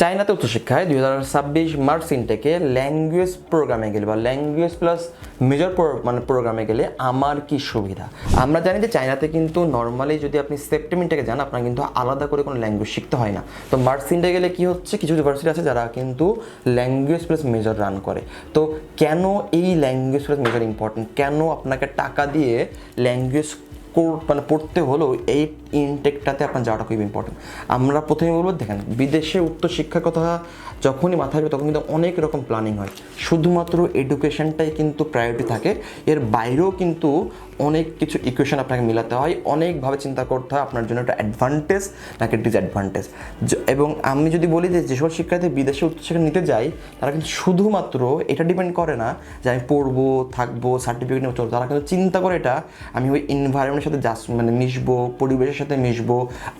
চায়নাতে উচ্চশিক্ষায় দুই হাজার ছাব্বিশ মার্চ ইনটেকে ল্যাঙ্গুয়েজ প্রোগ্রামে গেলে বা ল্যাঙ্গুয়েজ প্লাস মেজর মানে প্রোগ্রামে গেলে আমার কি সুবিধা? আমরা জানি যে চায়নাতে কিন্তু নর্মালি যদি আপনি সেপ্টেমিনটাকে যান, আপনার কিন্তু আলাদা করে কোনো ল্যাঙ্গুয়েজ শিখতে হয় না। তো মার্চ ইনটে গেলে কি হচ্ছে? কিছু ইউনিভার্সিটি আছে যারা কিন্তু ল্যাঙ্গুয়েজ প্লাস মেজর রান করে। তো কেন এই ল্যাঙ্গুয়েজ প্লাস মেজর ইম্পর্টেন্ট কেন আপনাকে টাকা দিয়ে ল্যাঙ্গুয়েজ মানে পড়তে হলেও এই ইনটেকটাতে আপনার যাওয়াটা খুব ইম্পর্টেন্ট আমরা প্রথমে বলব, দেখেন, বিদেশে উচ্চ শিক্ষার কথা যখনই মাথায় আসবে তখন কিন্তু অনেক রকম প্ল্যানিং হয়। শুধুমাত্র এডুকেশনটাই কিন্তু প্রায়োরিটি থাকে। এর বাইরেও কিন্তু অনেক কিছু ইকুয়েশন আপনাকে মিলাতে হয়, অনেকভাবে চিন্তা করতে হয়, আপনার জন্য একটা অ্যাডভান্টেজ নাকি ডিসঅ্যাডভান্টেজ এবং আমি যদি বলি যে যেসব শিক্ষার্থী বিদেশে উচ্চশিক্ষা নিতে যাই তারা কিন্তু শুধুমাত্র এটা ডিপেন্ড করে না যে আমি পড়ব, থাকব সার্টিফিকেট নিয়ে চলবো তারা কিন্তু চিন্তা করে এটা, আমি ওই এনভায়রনমেন্টের সাথে জাস্ট মানে মিশবো, পরিবেশের সাথে মিশবো,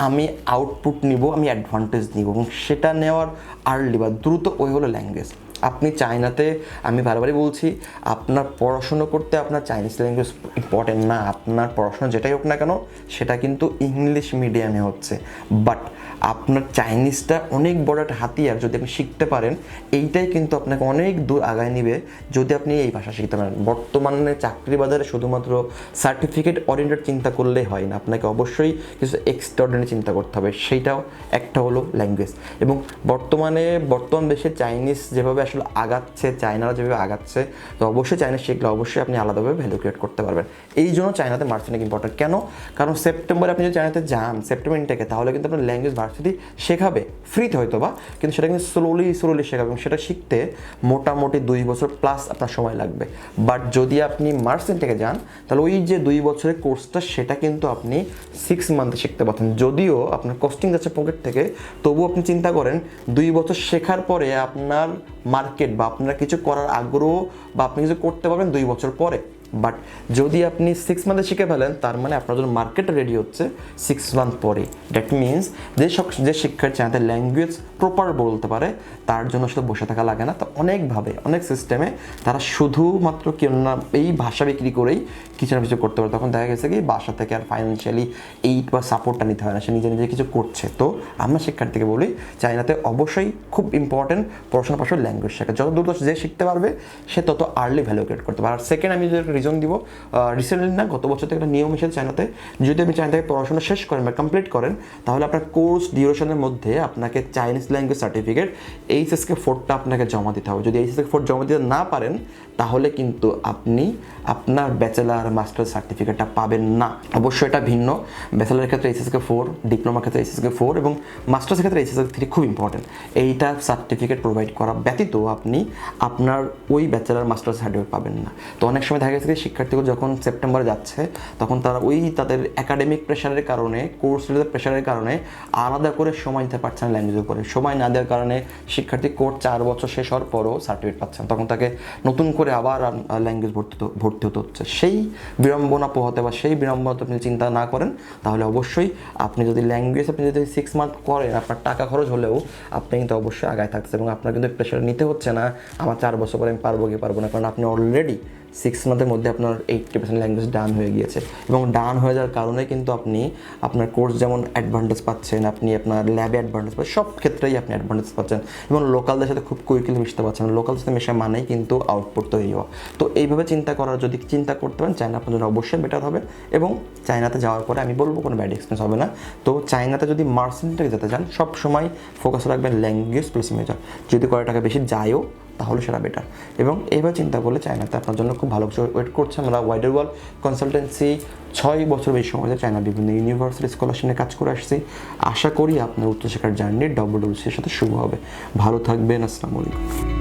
আমি আউটপুট নিব, আমি অ্যাডভান্টেজ নিব। এবং সেটা নেওয়ার আর্লি বা দ্রুত ওই হলো ল্যাঙ্গুয়েজ আপনি চায়নাতে, আমি বারবারই বলছি, আপনার পড়াশুনো করতে আপনার চাইনিজ ল্যাঙ্গুয়েজ ইম্পর্টেন্ট না। আপনার পড়াশোনা যেটাই হোক না কেন, সেটা কিন্তু ইংলিশ মিডিয়ামে হচ্ছে। বাট আপনার চাইনিজটা অনেক বড় একটা হাতিয়ার যদি আপনি শিখতে পারেন, এইটাই কিন্তু আপনাকে অনেক দূর আগায় নিবে যদি আপনি এই ভাষা শিখতে পারেন। বর্তমানে চাকরি বাজারে শুধুমাত্র সার্টিফিকেট অরিয়েন্টেড চিন্তা করলেই হয় না। আপনাকে অবশ্যই কিছু এক্সট্রাঅর্ডিনারি চিন্তা করতে হবে। সেইটাও একটা হলো ল্যাঙ্গুয়েজ এবং বর্তমানে, বর্তমান দেশে চাইনিজ যেভাবে আসলে আগাচ্ছে, চায়নারা যেভাবে আগাচ্ছে, তো অবশ্যই চাইনিজ শিখলে অবশ্যই আপনি আলাদাভাবে ভ্যালু ক্রিয়েট করতে পারবেন। এই জন্য চায়নাতে মার্চেন্টিং ইম্পর্টেন্ট কেন? কারণ সেপ্টেম্বরে আপনি যদি চায়নাতে যান, সেপ্টেম্বর ইনটেকে তাহলে কিন্তু আপনার ল্যাঙ্গুয়েজ ভার্সিটি শেখাবে। ফ্রিতে হয়তো বা কিন্তু সেটা কিন্তু স্লোলি স্লোলি শেখাবে এবং সেটা শিখতে মোটামুটি দুই বছর প্লাস আপনার সময় লাগবে। বাট যদি আপনি মার্চেন্টেকে যান, তাহলে ওই যে দুই বছরের কোর্সটা সেটা কিন্তু আপনি সিক্স মান্থে শিখতে পারতেন। যদিও আপনার কস্টিং যাচ্ছে পকেট থেকে, তবুও আপনি চিন্তা করেন, দুই বছর শেখার পরে আপনার মার্কেট বা আপনারা কিছু করার আগ্রহ বা আপনি কিছু করতে পারবেন দুই বছর পরে। বাট যদি আপনি সিক্স মান্থে শিখে ফেলেন, তার মানে আপনার জন্য মার্কেট রেডি হচ্ছে সিক্স মান্থ পরে। দ্যাট মিনস যে সব যে শিক্ষার্থী যাতে ল্যাঙ্গুয়েজ প্রপার বলতে পারে, তার জন্য শুধু বসে থাকা লাগে না। তো অনেকভাবে, অনেক সিস্টেমে তারা শুধুমাত্র কেউ না, এই ভাষা বিক্রি করেই কিছু না কিছু করতে পারে। তখন দেখা গেছে কি, বাসা থেকে আর ফাইন্যান্সিয়ালি এইট বা সাপোর্টটা নিতে হয় না, সে নিজে নিজে কিছু করছে। তো আমরা শিক্ষার্থীকে বলি চাইনাতে অবশ্যই খুব ইম্পর্টেন্ট পড়াশোনার পাশে ল্যাঙ্গুয়েজ শেখা। যত দ্রুত যে শিখতে পারবে, সে তত আর্লি ভ্যালু ক্রিয়েট করতে পারে। আর সেকেন্ড আমি যদি রিজন দিব রিসেন্টলি না, গত বছর থেকে একটা নিয়ম এসেছে চায়নাতে, যদি চায়না থেকে পড়াশোনা শেষ করেন বা কমপ্লিট করেন, তাহলে আপনার কোর্স ডিউরেশনের মধ্যে আপনাকে চাইনিজ ল্যাঙ্গুয়েজ সার্টিফিকেট এইচএসকে ফোরটা আপনাকে জমা দিতে হবে। যদি এইচএসকে ফোর জমা দিতে না পারেন, তাহলে কিন্তু আপনি আপনার ব্যাচেলার মাস্টার সার্টিফিকেটটা পাবেন না। অবশ্যই এটা ভিন্ন। ব্যাচেলারের ক্ষেত্রে এইচএসকে ফোর, ডিপ্লোমার ক্ষেত্রে এইচএসকে ফোর এবং মাস্টার্সের ক্ষেত্রে এইচএসকে থ্রি খুব ইম্পর্টেন্ট এইটা সার্টিফিকেট প্রোভাইড করা ব্যতীত আপনি আপনার ওই ব্যাচেলার মাস্টার সার্টিফিকেট পাবেন না। তো অনেক সময় দেখা গেছে যে শিক্ষার্থীগুলো যখন সেপ্টেম্বরে যাচ্ছে, তখন তারা ওই তাদের একাডেমিক প্রেশারের কারণে কোর্স প্রেশারের কারণে আলাদা করে সময় দিতে পারছে না ল্যাঙ্গুয়েজের উপরে। সময় না দেওয়ার কারণে শিক্ষার্থী কোর্স চার বছর শেষ হওয়ার পরও সার্টিফিকেট পাচ্ছে না। তখন তাকে নতুন করে আবার ল্যাঙ্গুয়েজ ভর্তি ভর্তি হতে হচ্ছে। সেই বিড়ম্বনা পোহাতে বা সেই বিড়ম্বনা আপনি চিন্তা না করেন, তাহলে অবশ্যই আপনি যদি ল্যাঙ্গুয়েজ আপনি যদি সিক্স মান্থ করেন, আপনার টাকা খরচ হলেও আপনি কিন্তু অবশ্যই আগায় থাকছে এবং আপনার কিন্তু প্রেশার নিতে হচ্ছে না, আমার চার বছর পরে আমি পারব কি পারব না, কারণ আপনি অলরেডি সিক্স মান্থের মধ্যে আপনার এইটটি পার্সেন্ট ল্যাঙ্গুয়েজ ডান হয়ে গিয়েছে। এবং ডান হয়ে যাওয়ার কারণে কিন্তু আপনি আপনার কোর্স যেমন অ্যাডভান্টেজ পাচ্ছেন, আপনি আপনার ল্যাবে অ্যাডভান্টেজ পাচ্ছেন, সব ক্ষেত্রেই আপনি অ্যাডভান্টেজ পাচ্ছেন। এবং লোকালদের সাথে খুব কুইকলি মিশতে পারছেন লোকাল সাথে মেশা মানেই কিন্তু আউটপুট তৈরি হওয়া। তো এইভাবে চিন্তা করার যদি চিন্তা করতে পারেন চায়না আপনার জন্য অবশ্যই বেটার হবে। এবং চায়নাতে যাওয়ার পরে আমি বলব কোনো ব্যাড এক্সপিরিয়েন্স হবে না। তো চায়নাতে যদি মার্সেন্টেকে যেতে চান সব সময় ফোকাস রাখবেন ল্যাঙ্গুয়েজ প্লাস মেজর যদি কয় টাকা বেশি যায়ও তাহলে সেটা বেটার এবং এইভাবে চিন্তা করলে চায়নাতে আপনার জন্য খুব ভালো কিছু ওয়েট করছে আমরা ওয়াইডার ওয়ার্ল্ড কনসালটেন্সি ছয় বছর বেশি সময় ধরে চায়না বিভিন্ন ইউনিভার্সিটি স্কলারশিপ নিয়ে কাজ করে আসছি। আশা করি আপনার উচ্চশিক্ষার জার্নি ডব্লিউডব্লিউসির সাথে শুভ হবে। ভালো থাকবেন, আসসালামু আলাইকুম।